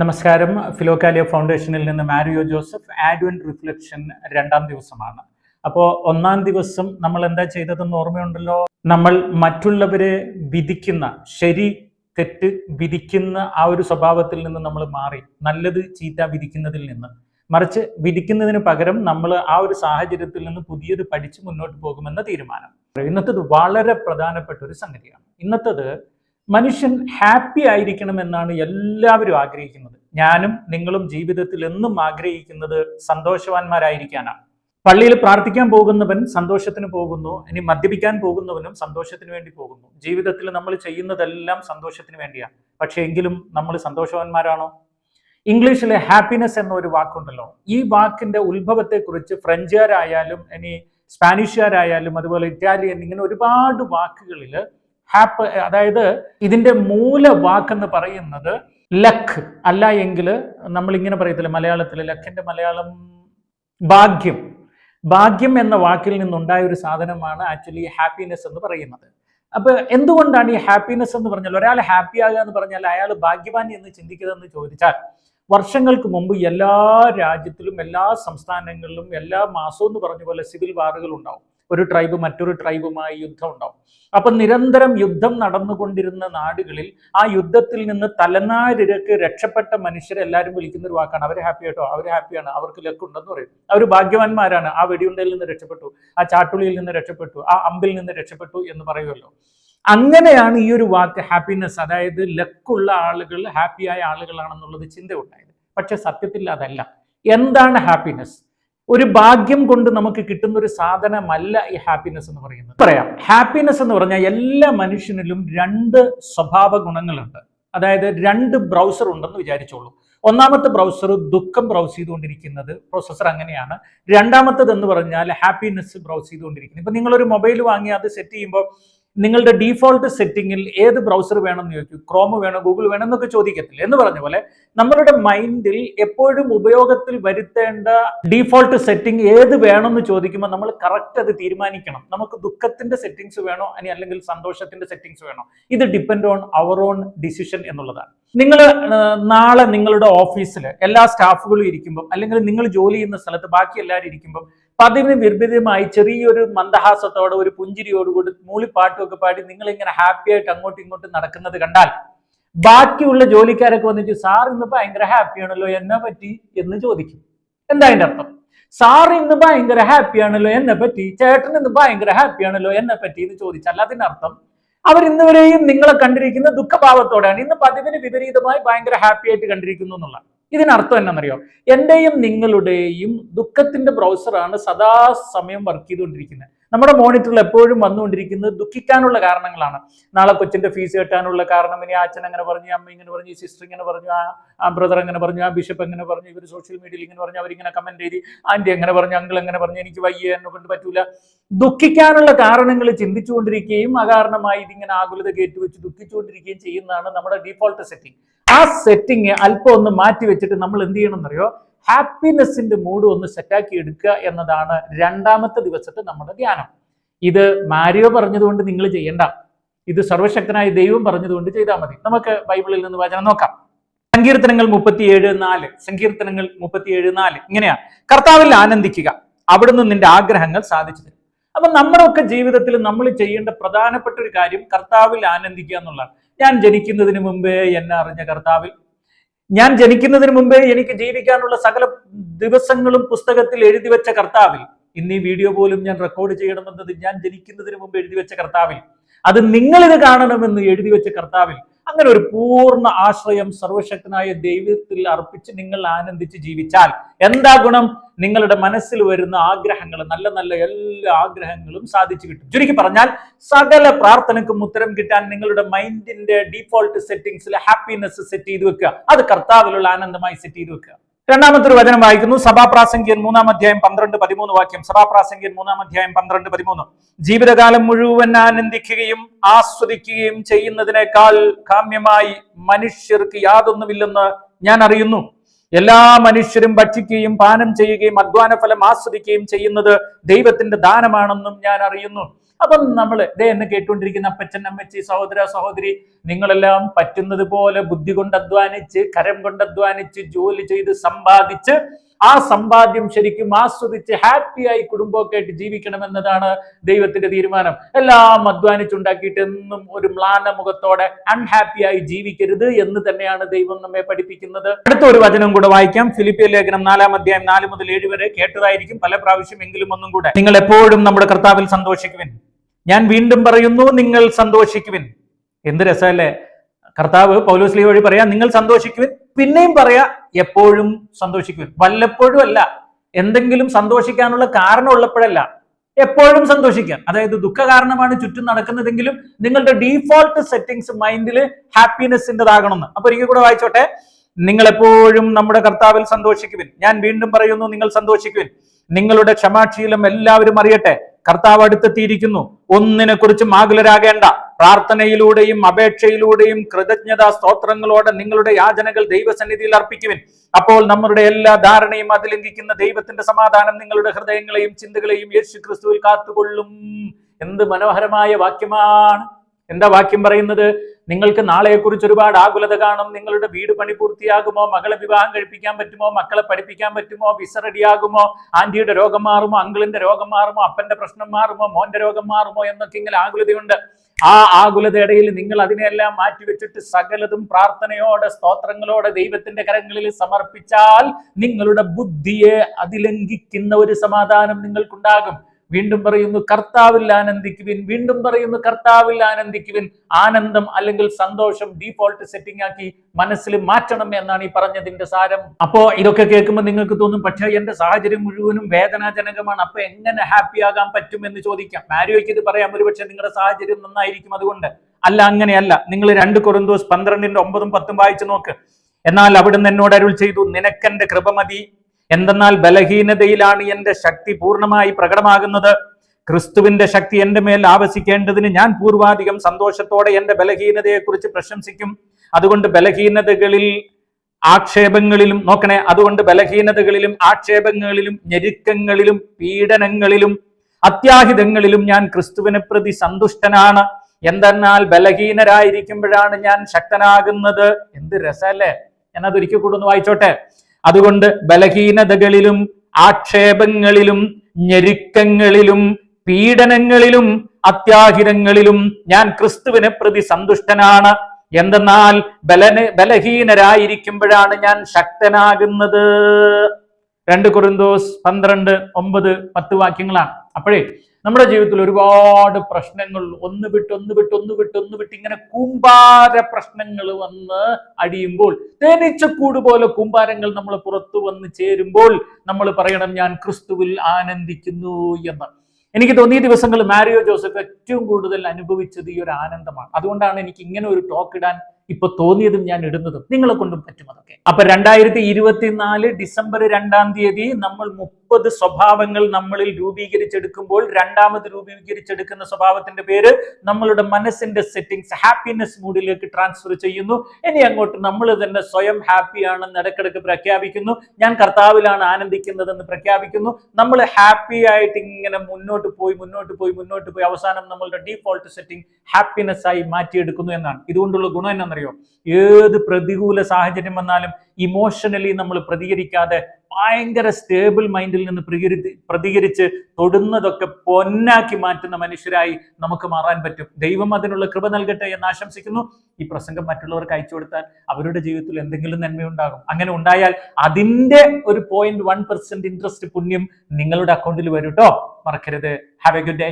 നമസ്കാരം. ഫിലോകാലിയ ഫൗണ്ടേഷനിൽ നിന്ന് Mario Joseph advent reflection രണ്ടാം ദിവസമാണ്. അപ്പോൾ ഒന്നാം ദിവസം നമ്മൾ എന്താ ചെയ്തതെന്ന് ഓർമ്മയുണ്ടല്ലോ? നമ്മൾ മറ്റുള്ളവരെ വിധിക്കുന്ന ശരി തെറ്റ് വിധിക്കുന്ന ആ ഒരു സ്വഭാവത്തിൽ നിന്ന് നമ്മൾ മാറി നല്ലത് ചീത്ത വിധിക്കുന്നതിൽ നിന്ന്. മറിച്ച് വിധിക്കുന്നതിന് പകരം നമ്മൾ ആ ഒരു സാഹചര്യത്തിൽ നിന്ന് പുതിയത് പഠിച്ച് മുന്നോട്ട് പോകുമെന്ന തീരുമാനം. ഇന്നത്തത് വളരെ പ്രധാനപ്പെട്ട ഒരു സംഗതിയാണ്. ഇന്നത്തത് മനുഷ്യൻ ഹാപ്പി ആയിരിക്കണം എന്നാണ് എല്ലാവരും ആഗ്രഹിക്കുന്നത്. ഞാനും നിങ്ങളും ജീവിതത്തിൽ എന്നും ആഗ്രഹിക്കുന്നത് സന്തോഷവാന്മാരായിരിക്കാനാണ്. പള്ളിയിൽ പ്രാർത്ഥിക്കാൻ പോകുന്നവൻ സന്തോഷത്തിന് പോകുന്നു ഇനി മദ്യപിക്കാൻ പോകുന്നവനും സന്തോഷത്തിന് വേണ്ടി പോകുന്നു. ജീവിതത്തിൽ നമ്മൾ ചെയ്യുന്നതെല്ലാം സന്തോഷത്തിന് വേണ്ടിയാണ്. പക്ഷേ എങ്കിലും നമ്മൾ സന്തോഷവാന്മാരാണോ? ഇംഗ്ലീഷിലെ ഹാപ്പിനെസ് എന്നൊരു വാക്കുണ്ടല്ലോ. ഈ വാക്കിന്റെ ഉത്ഭവത്തെക്കുറിച്ച് ഫ്രഞ്ചുകാരായാലും ഇനി സ്പാനിഷുകാരായാലും അതുപോലെ ഇറ്റാലിയൻ ഇങ്ങനെ ഒരുപാട് വാക്കുകളിൽ ഹാപ്പ് അതായത് ഇതിന്റെ മൂല വാക്കെന്ന് പറയുന്നത് ലക്ക് അല്ല എങ്കിൽ നമ്മൾ ഇങ്ങനെ പറയത്തില്ല മലയാളത്തിൽ ലക്കിന്റെ മലയാളം ഭാഗ്യം. ഭാഗ്യം എന്ന വാക്കിൽ നിന്നുണ്ടായ ഒരു സാധനമാണ് ആക്ച്വലി ഹാപ്പിനെസ് എന്ന് പറയുന്നത്. അപ്പൊ എന്തുകൊണ്ടാണ് ഈ ഹാപ്പിനെസ് എന്ന് പറഞ്ഞാൽ ഒരാൾ ഹാപ്പി ആകുക എന്ന് പറഞ്ഞാൽ അയാൾ ഭാഗ്യവാൻ എന്ന് ചിന്തിക്കുന്നതെന്ന് ചോദിച്ചാൽ വർഷങ്ങൾക്ക് മുമ്പ് എല്ലാ രാജ്യത്തിലും എല്ലാ സംസ്ഥാനങ്ങളിലും എല്ലാ മാസവും എന്ന് പറഞ്ഞ പോലെ സിവിൽ വാറുകൾ ഉണ്ടാവും. ഒരു ട്രൈബ് മറ്റൊരു ട്രൈബുമായി യുദ്ധം ഉണ്ടാവും. അപ്പൊ നിരന്തരം യുദ്ധം നടന്നുകൊണ്ടിരുന്ന നാടുകളിൽ ആ യുദ്ധത്തിൽ നിന്ന് തലനാരിരക്ക് രക്ഷപ്പെട്ട മനുഷ്യരെല്ലാവരും വിളിക്കുന്ന ഒരു വാക്കാണ്. അവർ ഹാപ്പി ആയിട്ടോ? അവർ ഹാപ്പിയാണ് അവർക്ക് ലക്കുണ്ടെന്ന് പറയും. അവർ ഭാഗ്യവാന്മാരാണ്. ആ വെടിയുണ്ടയിൽ നിന്ന് രക്ഷപ്പെട്ടു. ആ ചാട്ടുളിയിൽ നിന്ന് രക്ഷപ്പെട്ടു. ആ അമ്പിൽ നിന്ന് രക്ഷപ്പെട്ടു എന്ന് പറയുമല്ലോ. അങ്ങനെയാണ് ഈ ഒരു വാക്ക് ഹാപ്പിനെസ് അതായത് ലക്കുള്ള ആളുകൾ ഹാപ്പിയായ ആളുകളാണെന്നുള്ളത് ചിന്ത ഉണ്ടായത് പക്ഷെ സത്യത്തിൽ അതല്ല. എന്താണ് ഹാപ്പിനെസ് ഒരു ഭാഗ്യം കൊണ്ട് നമുക്ക് കിട്ടുന്ന ഒരു സാധനമല്ല ഈ ഹാപ്പിനെസ് എന്ന് പറയുന്നത്. പറയാം. ഹാപ്പിനെസ് എന്ന് പറഞ്ഞാൽ എല്ലാ മനുഷ്യനിലും രണ്ട് സ്വഭാവ ഗുണങ്ങളുണ്ട്. അതായത് രണ്ട് ബ്രൗസർ ഉണ്ടെന്ന് വിചാരിച്ചോളൂ. ഒന്നാമത്തെ ബ്രൗസർ ദുഃഖം ബ്രൗസ് ചെയ്തുകൊണ്ടിരിക്കുന്നത് പ്രോസസ്സർ അങ്ങനെയാണ്. രണ്ടാമത്തത് എന്ന് പറഞ്ഞാൽ ഹാപ്പിനെസ് ബ്രൗസ് ചെയ്തുകൊണ്ടിരിക്കുന്നത്. ഇപ്പൊ നിങ്ങളൊരു മൊബൈൽ വാങ്ങി അത് സെറ്റ് ചെയ്യുമ്പോൾ നിങ്ങളുടെ ഡീഫോൾട്ട് സെറ്റിംഗിൽ ഏത് ബ്രൗസർ വേണമെന്ന് ചോദിക്കും? ക്രോം വേണോ ഗൂഗിൾ വേണോ എന്നൊക്കെ ചോദിക്കത്തില്ല? എന്ന് പറഞ്ഞ പോലെ നമ്മളുടെ മൈൻഡിൽ എപ്പോഴും ഉപയോഗത്തിൽ വരുത്തേണ്ട ഡീഫോൾട്ട് സെറ്റിംഗ് ഏത് വേണമെന്ന് ചോദിക്കുമ്പോൾ നമ്മൾ കറക്റ്റ് അത് തീരുമാനിക്കണം. നമുക്ക് ദുഃഖത്തിന്റെ സെറ്റിംഗ്സ് വേണോ? അനി അല്ലെങ്കിൽ സന്തോഷത്തിന്റെ സെറ്റിംഗ്സ് വേണോ? ഇത് depend on our own decision എന്നുള്ളതാണ്. നിങ്ങൾ നാളെ നിങ്ങളുടെ ഓഫീസിൽ എല്ലാ സ്റ്റാഫുകളും ഇരിക്കുമ്പോൾ അല്ലെങ്കിൽ നിങ്ങൾ ജോലി ചെയ്യുന്ന സ്ഥലത്ത് ബാക്കി എല്ലാവരും ഇരിക്കുമ്പോൾ പതിവിന് വിപരീതമായി ചെറിയൊരു മന്ദഹാസത്തോടെ ഒരു പുഞ്ചിരിയോടുകൂടി മൂളിപ്പാട്ടുമൊക്കെ പാടി നിങ്ങൾ ഇങ്ങനെ ഹാപ്പിയായിട്ട് അങ്ങോട്ടും ഇങ്ങോട്ടും നടക്കുന്നത് കണ്ടാൽ ബാക്കിയുള്ള ജോലിക്കാരൊക്കെ വന്നിട്ട് സാർ ഇന്ന് ഭയങ്കര ഹാപ്പിയാണല്ലോ എന്നെ പറ്റി? എന്ന് ചോദിക്കും. എന്താ അതിന്റെ അർത്ഥം? സാർ ഇന്ന് ഭയങ്കര ഹാപ്പിയാണല്ലോ എന്നെ പറ്റി? ചേട്ടൻ ഇന്ന് ഭയങ്കര ഹാപ്പിയാണല്ലോ എന്നെ പറ്റി? എന്ന് ചോദിച്ചാൽ അതിനർത്ഥം അവർ ഇന്നുവരെയും നിങ്ങളെ കണ്ടിരിക്കുന്ന ദുഃഖഭാവത്തോടെയാണ് ഇന്ന് പതിവിന് വിപരീതമായി ഭയങ്കര ഹാപ്പി ആയിട്ട് കണ്ടിരിക്കുന്നു എന്നുള്ള ഇതിനർത്ഥം എന്നറിയോ എന്റെയും നിങ്ങളുടെയും ദുഃഖത്തിന്റെ ബ്രൗസറാണ് സദാസമയം വർക്ക് ചെയ്തുകൊണ്ടിരിക്കുന്നത്. നമ്മുടെ മോണിറ്ററിൽ എപ്പോഴും വന്നുകൊണ്ടിരിക്കുന്നത് ദുഃഖിക്കാനുള്ള കാരണങ്ങളാണ്. നാളെ കൊച്ചിന്റെ ഫീസ് കെട്ടാനുള്ള കാരണം ഇനി അച്ഛൻ അങ്ങനെ പറഞ്ഞു അമ്മ ഇങ്ങനെ പറഞ്ഞു സിസ്റ്റർ ഇങ്ങനെ പറഞ്ഞു ആ ബ്രദർ അങ്ങനെ പറഞ്ഞു ആ ബിഷപ്പ് എങ്ങനെ പറഞ്ഞു ഇവർ സോഷ്യൽ മീഡിയയിൽ ഇങ്ങനെ പറഞ്ഞു അവരിങ്ങനെ കമന്റ് ചെയ്ത് ആന്റി അങ്ങനെ പറഞ്ഞു അങ്കിൾ എങ്ങനെ പറഞ്ഞു എനിക്ക് വയ്യ എന്നെ കൊണ്ട് പറ്റൂല. ദുഃഖിക്കാനുള്ള കാരണങ്ങൾ ചിന്തിച്ചുകൊണ്ടിരിക്കുകയും അകാരണമായി ഇതിങ്ങനെ ആകുലത കയറ്റിവെച്ച് ദുഃഖിച്ചുകൊണ്ടിരിക്കുകയും ചെയ്യുന്നതാണ് നമ്മുടെ ഡീഫോൾട്ട് സെറ്റിംഗ് ആ സെറ്റിംഗ് അല്പം ഒന്ന് മാറ്റി വെച്ചിട്ട് നമ്മൾ എന്ത് ചെയ്യണം എന്നറിയോ ഹാപ്പിനെസിന്റെ മൂഡ് ഒന്ന് സെറ്റാക്കി എടുക്കുക എന്നതാണ് രണ്ടാമത്തെ ദിവസത്തെ നമ്മുടെ ധ്യാനം. ഇത് മാരിയോ പറഞ്ഞതുകൊണ്ട് നിങ്ങൾ ചെയ്യണ്ട. ഇത് സർവശക്തനായ ദൈവം പറഞ്ഞതുകൊണ്ട് ചെയ്താൽ മതി. നമുക്ക് ബൈബിളിൽ നിന്ന് വചനം നോക്കാം. സങ്കീർത്തനങ്ങൾ മുപ്പത്തിയേഴ് നാല്. സങ്കീർത്തനങ്ങൾ മുപ്പത്തിയേഴ് നാല്. ഇങ്ങനെയാ. കർത്താവിൽ ആനന്ദിക്കുക. അവിടുന്ന് നിന്റെ ആഗ്രഹങ്ങൾ സാധിച്ചു തരും. അപ്പൊ നമ്മുടെയൊക്കെ ജീവിതത്തിൽ നമ്മൾ ചെയ്യേണ്ട പ്രധാനപ്പെട്ട ഒരു കാര്യം കർത്താവിൽ ആനന്ദിക്കുക എന്നുള്ളതാണ്. ഞാൻ ജനിക്കുന്നതിന് മുമ്പേ എന്നെ അറിഞ്ഞ കർത്താവിൽ ഞാൻ ജനിക്കുന്നതിന് മുമ്പേ എനിക്ക് ജീവിക്കാനുള്ള സകല ദിവസങ്ങളും പുസ്തകത്തിൽ എഴുതി വെച്ച കർത്താവിൽ. ഇന്ന് ഈ വീഡിയോ പോലും ഞാൻ റെക്കോർഡ് ചെയ്യണമെന്നത് ഞാൻ ജനിക്കുന്നതിന് മുമ്പ് എഴുതി വെച്ച കർത്താവിൽ. അത് നിങ്ങളിത് കാണണമെന്ന് എഴുതി വെച്ച കർത്താവിൽ. അങ്ങനെ ഒരു പൂർണ ആശ്രയം സർവശക്തനായ ദൈവത്തിൽ അർപ്പിച്ച് നിങ്ങൾ ആനന്ദിച്ച് ജീവിച്ചാൽ എന്താ ഗുണം? നിങ്ങളുടെ മനസ്സിൽ വരുന്ന ആഗ്രഹങ്ങൾ നല്ല നല്ല എല്ലാ ആഗ്രഹങ്ങളും സാധിച്ചു കിട്ടും. ചുരുക്കി പറഞ്ഞാൽ സകല പ്രാർത്ഥനക്കും ഉത്തരം കിട്ടാൻ നിങ്ങളുടെ മൈൻഡിന്റെ ഡീഫോൾട്ട് സെറ്റിംഗ്സിൽ ഹാപ്പിനെസ് സെറ്റ് ചെയ്ത് വെക്കുക. അത് കർത്താവിലുള്ള ആനന്ദമായി സെറ്റ് ചെയ്ത് വെക്കുക. രണ്ടാമത്തെ ഒരു വചനം വായിക്കുന്നു. സഭാപ്രാസംഗ്യൻ മൂന്നാം അധ്യായം പന്ത്രണ്ട് പതിമൂന്ന് വാക്യം. സഭാപ്രാസംഗ്യൻ മൂന്നാം അധ്യായം പന്ത്രണ്ട് പതിമൂന്ന്. ജീവിതകാലം മുഴുവൻ ആനന്ദിക്കുകയും ആസ്വദിക്കുകയും ചെയ്യുന്നതിനേക്കാൾ കാമ്യമായി മനുഷ്യർക്ക് യാതൊന്നുമില്ലെന്ന് ഞാൻ അറിയുന്നു. എല്ലാ മനുഷ്യരും ഭക്ഷിക്കുകയും പാനം ചെയ്യുകയും അധ്വാന ഫലം ആസ്വദിക്കുകയും ചെയ്യുന്നത് ദൈവത്തിന്റെ ദാനമാണെന്നും ഞാൻ അറിയുന്നു. അപ്പം നമ്മൾ ദേ എന്ന് കേട്ടുകൊണ്ടിരിക്കുന്ന അപ്പച്ചൻ അമ്മച്ചി സഹോദര സഹോദരി നിങ്ങളെല്ലാം പറ്റുന്നത് പോലെ ബുദ്ധി കൊണ്ട് അധ്വാനിച്ച് കരം കൊണ്ട് അധ്വാനിച്ച് ജോലി ചെയ്ത് സമ്പാദിച്ച് ആ സമ്പാദ്യം ശരിക്കും ആസ്വദിച്ച് ഹാപ്പിയായി കുടുംബമൊക്കെ ആയിട്ട് ജീവിക്കണമെന്നതാണ് ദൈവത്തിന്റെ തീരുമാനം. എല്ലാം അധ്വാനിച്ചുണ്ടാക്കിയിട്ട് എന്നും ഒരു മ്ലാന മുഖത്തോടെ അൺഹാപ്പിയായി ജീവിക്കരുത് എന്ന് തന്നെയാണ് ദൈവം നമ്മെ പഠിപ്പിക്കുന്നത്. അടുത്ത ഒരു വചനം കൂടെ വായിക്കാം. ഫിലിപ്പിയ ലേഖനം നാലാം അധ്യായം നാല് മുതൽ ഏഴ് വരെ കേട്ടതായിരിക്കും പല പ്രാവശ്യം എങ്കിലും ഒന്നും കൂടെ. നിങ്ങൾ എപ്പോഴും നമ്മുടെ കർത്താവിൽ സന്തോഷിക്കുവിൻ. ഞാൻ വീണ്ടും പറയുന്നു നിങ്ങൾ സന്തോഷിക്കുവിൻ. എന്ത് രസമല്ലേ? കർത്താവ് പൗലോസ്ലി വഴി പറയാ നിങ്ങൾ സന്തോഷിക്കുവിൻ പിന്നെയും പറയാ എപ്പോഴും സന്തോഷിക്കുവിൻ. വല്ലപ്പോഴും അല്ല എന്തെങ്കിലും സന്തോഷിക്കാനുള്ള കാരണം ഉള്ളപ്പോഴല്ല എപ്പോഴും സന്തോഷിക്കാൻ. അതായത് ദുഃഖ കാരണമാണ് ചുറ്റും നടക്കുന്നതെങ്കിലും നിങ്ങളുടെ ഡീഫോൾട്ട് സെറ്റിംഗ്സ് മൈൻഡിൽ ഹാപ്പിനെസ്സിന്റെതാകണമെന്ന് അപ്പൊ ഒരിക്കൽ കൂടെ വായിച്ചോട്ടെ നിങ്ങൾ എപ്പോഴും നമ്മുടെ കർത്താവിൽ സന്തോഷിക്കുവിൻ. ഞാൻ വീണ്ടും പറയുന്നു നിങ്ങൾ സന്തോഷിക്കുവിൻ. നിങ്ങളുടെ ക്ഷമാക്ഷീലം എല്ലാവരും അറിയട്ടെ. കർത്താവ് അടുത്തെത്തിയിരിക്കുന്നു. ഒന്നിനെ കുറിച്ച് ആകുലരാകേണ്ട. പ്രാർത്ഥനയിലൂടെയും അപേക്ഷയിലൂടെയും കൃതജ്ഞത സ്തോത്രങ്ങളോടെ നിങ്ങളുടെ യാചനകൾ ദൈവസന്നിധിയിൽ അർപ്പിക്കുവിൻ. അപ്പോൾ നമ്മുടെ എല്ലാ ധാരണയും അതിലംഘിക്കുന്ന ദൈവത്തിന്റെ സമാധാനം നിങ്ങളുടെ ഹൃദയങ്ങളെയും ചിന്തകളെയും യേശു ക്രിസ്തുവിൽ കാത്തുകൊള്ളും. എന്ത് മനോഹരമായ വാക്യമാണ്. എന്താ വാക്യം പറയുന്നത്? നിങ്ങൾക്ക് നാളെയെക്കുറിച്ച് ഒരുപാട് ആകുലത കാണും. നിങ്ങളുടെ വീട് പണി പൂർത്തിയാകുമോ? മകളെ വിവാഹം കഴിപ്പിക്കാൻ പറ്റുമോ? മക്കളെ പഠിപ്പിക്കാൻ പറ്റുമോ? വിസ റെഡിയാകുമോ? ആന്റിയുടെ രോഗം മാറുമോ? അങ്കിളിന്റെ രോഗം മാറുമോ? അപ്പന്റെ പ്രശ്നം മാറുമോ? മോന്റെ രോഗം മാറുമോ? എന്നൊക്കെ ഇങ്ങനെ ആകുലതയുണ്ട്. ആ ആകുലതയിടയിൽ നിങ്ങൾ അതിനെല്ലാം മാറ്റിവെച്ചിട്ട് സകലതും പ്രാർത്ഥനയോടെ സ്തോത്രങ്ങളോടെ ദൈവത്തിന്റെ കരങ്ങളിൽ സമർപ്പിച്ചാൽ നിങ്ങളുടെ ബുദ്ധിയെ അതിലംഘിക്കുന്ന ഒരു സമാധാനം നിങ്ങൾക്കുണ്ടാകും. വീണ്ടും പറയുന്നു കർത്താവിൽ ആനന്ദിക്കുവിൻ. വീണ്ടും പറയുന്നു കർത്താവിൽ ആനന്ദിക്കുവിൻ. ആനന്ദം അല്ലെങ്കിൽ സന്തോഷം ഡീഫോൾട്ട് സെറ്റിംഗ് ആക്കി മനസ്സിൽ മാറ്റണം എന്നാണ് ഈ പറഞ്ഞതിന്റെ സാരം. അപ്പോ ഇതൊക്കെ കേൾക്കുമ്പോൾ നിങ്ങൾക്ക് തോന്നും പക്ഷേ എന്റെ സാഹചര്യം മുഴുവനും വേദനാജനകമാണ്. അപ്പൊ എങ്ങനെ ഹാപ്പി ആകാൻ പറ്റും എന്ന് ചോദിക്കാം. മാരിയോയ്ക്ക് ഇത് പറയാം ഒരുപക്ഷെ നിങ്ങളുടെ സാഹചര്യം നന്നായിരിക്കും അതുകൊണ്ട്. അല്ല അങ്ങനെയല്ല. നിങ്ങൾ രണ്ട് കൊറിന്തോസ് പന്ത്രണ്ടിന്റെ ഒമ്പതും പത്തും വായിച്ചു നോക്ക്. എന്നാൽ അവിടുന്ന് എന്നോട് അരുൾ ചെയ്തു നിനക്കെന്റെ കൃപ മതി. എന്തെന്നാൽ ബലഹീനതയിലാണ് എന്റെ ശക്തി പൂർണമായി പ്രകടമാകുന്നത്. ക്രിസ്തുവിന്റെ ശക്തി എന്റെ മേൽ ആവസിക്കേണ്ടതിന് ഞാൻ പൂർവാധികം സന്തോഷത്തോടെ എന്റെ ബലഹീനതയെക്കുറിച്ച് പ്രശംസിക്കും. അതുകൊണ്ട് ബലഹീനതകളിൽ ആക്ഷേപങ്ങളിലും നോക്കണേ അതുകൊണ്ട് ബലഹീനതകളിലും ആക്ഷേപങ്ങളിലും ഞെരുക്കങ്ങളിലും പീഡനങ്ങളിലും അത്യാഹിതങ്ങളിലും ഞാൻ ക്രിസ്തുവിനെ പ്രതി സന്തുഷ്ടനാണ്. എന്തെന്നാൽ ബലഹീനരായിരിക്കുമ്പോഴാണ് ഞാൻ ശക്തനാകുന്നത്. എന്ത് രസല്ലേ ഞാൻ അതൊരിക്കൽ ഒന്ന് വായിച്ചോട്ടെ. അതുകൊണ്ട് ബലഹീനതകളിലും ആക്ഷേപങ്ങളിലും ഞെരുക്കങ്ങളിലും പീഡനങ്ങളിലും അത്യാഹിതങ്ങളിലും ഞാൻ ക്രിസ്തുവിനെ പ്രതി സന്തുഷ്ടനാണ്. എന്തെന്നാൽ ബലന് ബലഹീനരായിരിക്കുമ്പോഴാണ് ഞാൻ ശക്തനാകുന്നത്. രണ്ട് കുറുന്തോസ് പന്ത്രണ്ട് ഒമ്പത് പത്ത് വാക്യങ്ങളാണ്. അപ്പോഴേ നമ്മുടെ ജീവിതത്തിൽ ഒരുപാട് പ്രശ്നങ്ങൾ ഒന്ന് വിട്ട് ഒന്ന് വിട്ട് ഒന്ന് വിട്ട് ഒന്ന് വിട്ട് ഇങ്ങനെ കൂമ്പാര പ്രശ്നങ്ങൾ വന്ന് അടിയുമ്പോൾ തേനീച്ചക്കൂട് പോലെ കൂമ്പാരങ്ങൾ നമ്മൾ പുറത്തു വന്ന് ചേരുമ്പോൾ നമ്മൾ പറയണം ഞാൻ ക്രിസ്തുവിൽ ആനന്ദിക്കുന്നു എന്ന്. എനിക്ക് തോന്നിയ ദിവസങ്ങൾ മാരിയോ ജോസഫ് ഏറ്റവും കൂടുതൽ അനുഭവിച്ചത് ഈ ഒരു ആനന്ദമാണ്. അതുകൊണ്ടാണ് എനിക്ക് ഇങ്ങനെ ഒരു ടോക്ക് ഇടാൻ ഇപ്പൊ തോന്നിയതും ഞാൻ ഇടുന്നതും നിങ്ങളെ കൊണ്ടും പറ്റും അതൊക്കെ. അപ്പൊ രണ്ടായിരത്തി ഇരുപത്തിനാല് ഡിസംബർ രണ്ടാം തീയതി നമ്മൾ മുപ്പത് സ്വഭാവങ്ങൾ നമ്മളിൽ രൂപീകരിച്ചെടുക്കുമ്പോൾ രണ്ടാമത് രൂപീകരിച്ചെടുക്കുന്ന സ്വഭാവത്തിന്റെ പേര് നമ്മളുടെ മനസ്സിന്റെ സെറ്റിംഗ്സ് ഹാപ്പിനെസ് മൂഡിലേക്ക് ട്രാൻസ്ഫർ ചെയ്യുന്നു. ഇനി അങ്ങോട്ട് നമ്മൾ തന്നെ സ്വയം ഹാപ്പിയാണെന്ന് ഇടക്കിടക്ക് പ്രഖ്യാപിക്കുന്നു. ഞാൻ കർത്താവിലാണ് ആനന്ദിക്കുന്നതെന്ന് പ്രഖ്യാപിക്കുന്നു. നമ്മൾ ഹാപ്പി ആയിട്ട് ഇങ്ങനെ മുന്നോട്ട് പോയി മുന്നോട്ട് പോയി മുന്നോട്ട് പോയി അവസാനം നമ്മളുടെ ഡീഫോൾട്ട് സെറ്റിംഗ് ഹാപ്പിനെസ് ആയി മാറ്റിയെടുക്കുന്നു എന്നാണ്. ഇതുകൊണ്ടുള്ള ഗുണം എന്നറിയോ ഏത് പ്രതികൂല സാഹചര്യം വന്നാലും ഇമോഷണലി നമ്മൾ പ്രതികരിക്കാതെ ഭയങ്കര സ്റ്റേബിൾ മൈൻഡിൽ നിന്ന് പ്രതികരി പ്രതികരിച്ച് തൊടുന്നതൊക്കെ പൊന്നാക്കി മാറ്റുന്ന മനുഷ്യരായി നമുക്ക് മാറാൻ പറ്റും. ദൈവം അതിനുള്ള കൃപ നൽകട്ടെ എന്ന് ആശംസിക്കുന്നു. ഈ പ്രസംഗം മറ്റുള്ളവർക്ക് അയച്ചു കൊടുത്താൽ അവരുടെ ജീവിതത്തിൽ എന്തെങ്കിലും നന്മയുണ്ടാകും. അങ്ങനെ ഉണ്ടായാൽ അതിന്റെ ഒരു പോയിന്റ് വൺ പെർസെന്റ് ഇൻട്രസ്റ്റ് പുണ്യം നിങ്ങളുടെ അക്കൗണ്ടിൽ വരും കേട്ടോ മറക്കരുത്. Have A good day